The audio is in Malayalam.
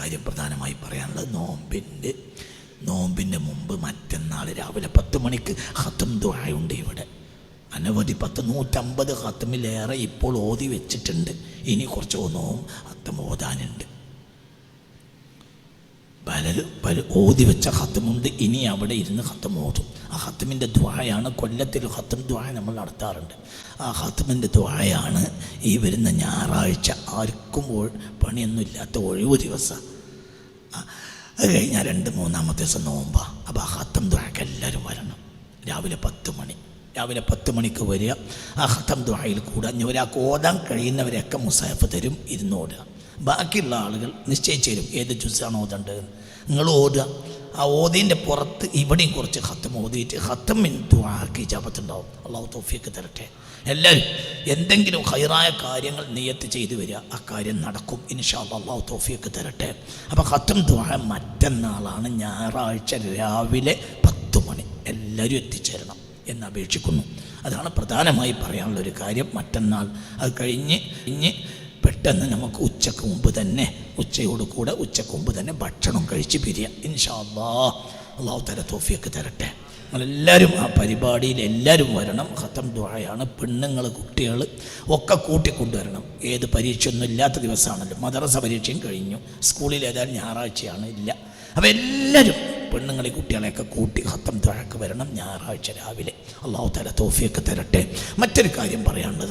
കാര്യം പ്രധാനമായി പറയാനുള്ളത് നോമ്പിന്റെ നോമ്പിന്റെ മുമ്പ് മറ്റന്നാൾ രാവിലെ പത്ത് മണിക്ക് ഹത്തും ദുഹായുണ്ട് ഇവിടെ. അനവധി പത്ത് നൂറ്റമ്പത് ഹത്തുമിലേറെ ഇപ്പോൾ ഓതി വെച്ചിട്ടുണ്ട്. ഇനി കുറച്ച് ഒന്നും ഹത്തം ഓതാനുണ്ട്. പലരും പല ഓതി വെച്ച ഹത്തമുണ്ട് ഇനി അവിടെ ഇരുന്ന് ഹത്തം ഓതും. ആ ഹത്തമിന്റെ ദ്വായാണ് കൊല്ലത്തിൽ ഹത്തം ദ്വായ നമ്മൾ നടത്താറുണ്ട്. ആ ഹത്തമിന്റെ ദ്വായാണ് ഈ വരുന്ന ഞായറാഴ്ച. ആർക്കും പണിയൊന്നും ഇല്ലാത്ത ഒഴിവ് ദിവസം. അത് കഴിഞ്ഞാൽ രണ്ട് മൂന്നാമത്തെ ദിവസം നോമ്പാ. അപ്പോൾ ആ ഹത്തം ദ്വായക്ക് എല്ലാവരും വരണം. രാവിലെ പത്ത് മണി. രാവിലെ പത്ത് മണിക്ക് വരിക. ആ ഹത്തം ദ്വായിൽ കൂടാഞ്ഞ് ഒരാൾക്ക് ഓതാൻ കഴിയുന്നവരെയൊക്കെ മുസാഫ് തരും ഇരുന്ന് ഓടുക. ബാക്കിയുള്ള ആളുകൾ നിശ്ചയിച്ചു തരും. ഏത് ജ്യൂസാണ് ഓതേണ്ടത്? നിങ്ങൾ ഓതുക. ആ ഓതിന്റെ പുറത്ത് ഇവിടെയും കുറച്ച് ഹത്തം ഓതിയിട്ട് ഹത്തം എന്തു ആക്കി ജപത്തുണ്ടാവും അള്ളാഹു തോഫിയൊക്കെ തരട്ടെ. എല്ലാവരും എന്തെങ്കിലും ഹൈറായ കാര്യങ്ങൾ നിയത്ത് ചെയ്തു വരിക ആ കാര്യം നടക്കും. ഇൻഷാ അള്ളാഹു തോഫിയൊക്കെ തരട്ടെ. അപ്പോൾ ഹത്തം ദ്വാഹ മറ്റന്നാളാണ് ഞായറാഴ്ച രാവിലെ പത്ത് മണി. എല്ലാവരും എത്തിച്ചേരണം എന്ന് അപേക്ഷിക്കുന്നു. അതാണ് പ്രധാനമായി പറയാനുള്ള ഒരു കാര്യം. മറ്റന്നാൾ അത് കഴിഞ്ഞ് കഴിഞ്ഞ് പെട്ടെന്ന് നമുക്ക് ഉച്ചയ്ക്ക് മുമ്പ് തന്നെ ഉച്ചയോട് കൂടെ ഉച്ചയ്ക്ക് മുമ്പ് തന്നെ ഭക്ഷണം കഴിച്ച് പിരിയാം. ഇൻഷാല്ലാ അള്ളാ അള്ളാഹു തല തോഫിയൊക്കെ തരട്ടെ. നമ്മളെല്ലാവരും ആ പരിപാടിയിൽ എല്ലാവരും വരണം. ഖത്തം ദുഴയാണ് പെണ്ണുങ്ങൾ കുട്ടികൾ ഒക്കെ കൂട്ടിക്കൊണ്ടുവരണം. ഏത് പരീക്ഷയൊന്നും ഇല്ലാത്ത ദിവസമാണല്ലോ. മദ്രസ പരീക്ഷയും കഴിഞ്ഞു. സ്കൂളിൽ ഏതായാലും ഞായറാഴ്ചയാണ് ഇല്ല. അപ്പോൾ എല്ലാവരും പെണ്ണുങ്ങളെ കുട്ടികളെയൊക്കെ കൂട്ടി ഹത്തം തുഴക്ക് വരണം. ഞായറാഴ്ച രാവിലെ. അള്ളാഹു തല തോഫിയൊക്കെ തരട്ടെ. മറ്റൊരു കാര്യം പറയാനുള്ളത്